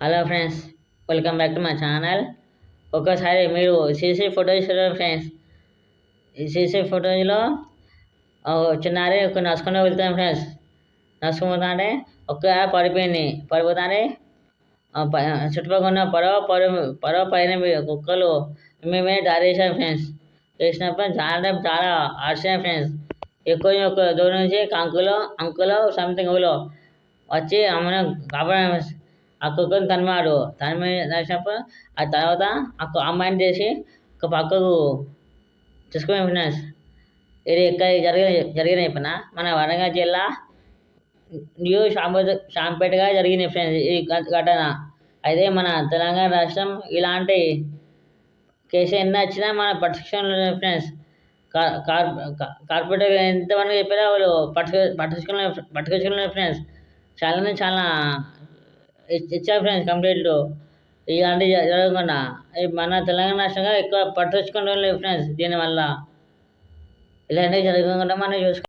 Hello friends welcome back to మా channel ఒకసారి మీరు సీసీ ఫొటోస్ చూడండి ఫ్రెండ్స్ ఈ సీసీ ఫొటోస్లో చిన్నారి ఒక నడుచుకుంటూ వెళ్తాం ఫ్రెండ్స్ నడుచుకుంటే ఒక్క పడిపోయింది. పడిపోతానే ప- చుట్టుపక్కల ఉన్న పడవ పడవ పడవ పైన కుక్కలు మేమే దారేసాం ఫ్రెండ్స్ చేసినప్పుడు చాలా చాలా ఆశ్చర్యం ఫ్రెండ్స్ ఎక్కువ ఒక దూరం నుంచి అంకులో అంకులో సంథింగ్లో వచ్చి అమ్మను కాపాడ ఆ కుక్కను తన్మాడు. తనిమి తరిచినప్పుడు ఆ తర్వాత ఆ అమ్మాయిని చేసి ఒక పక్కకు తీసుకుని ఫ్రెండ్స్. ఇది ఇక్కడ జరిగిన జరిగిన చెప్పిన మన వరంగల్ జిల్లా న్యూ షాంపేట షాంపేటగా జరిగిన ఫ్రెండ్స్ ఈ ఘటన. అయితే మన తెలంగాణ రాష్ట్రం ఇలాంటి కేసు ఎన్ని వచ్చినా మన పట్టుకున్న ఫ్రెండ్స్. కార్ కార్ కార్పొరేటర్ ఎంతమంది చెప్పారో వాళ్ళు పట్టుకు పట్టించుకోలేదు పట్టుకొచ్చుకోలేదు ఫ్రెండ్స్. చాలానే చాలా ఇచ్చా ఇచ్చారు ఫ్రెండ్స్ కంప్లీట్లో. ఇలాంటివి జరగకుండా. మన తెలంగాణ రాష్ట్రంగా ఎక్కువ పట్టించుకోవడం ఫ్రెండ్స్ దీనివల్ల. ఇలాంటివి జరగకుండా మనం చూసుకో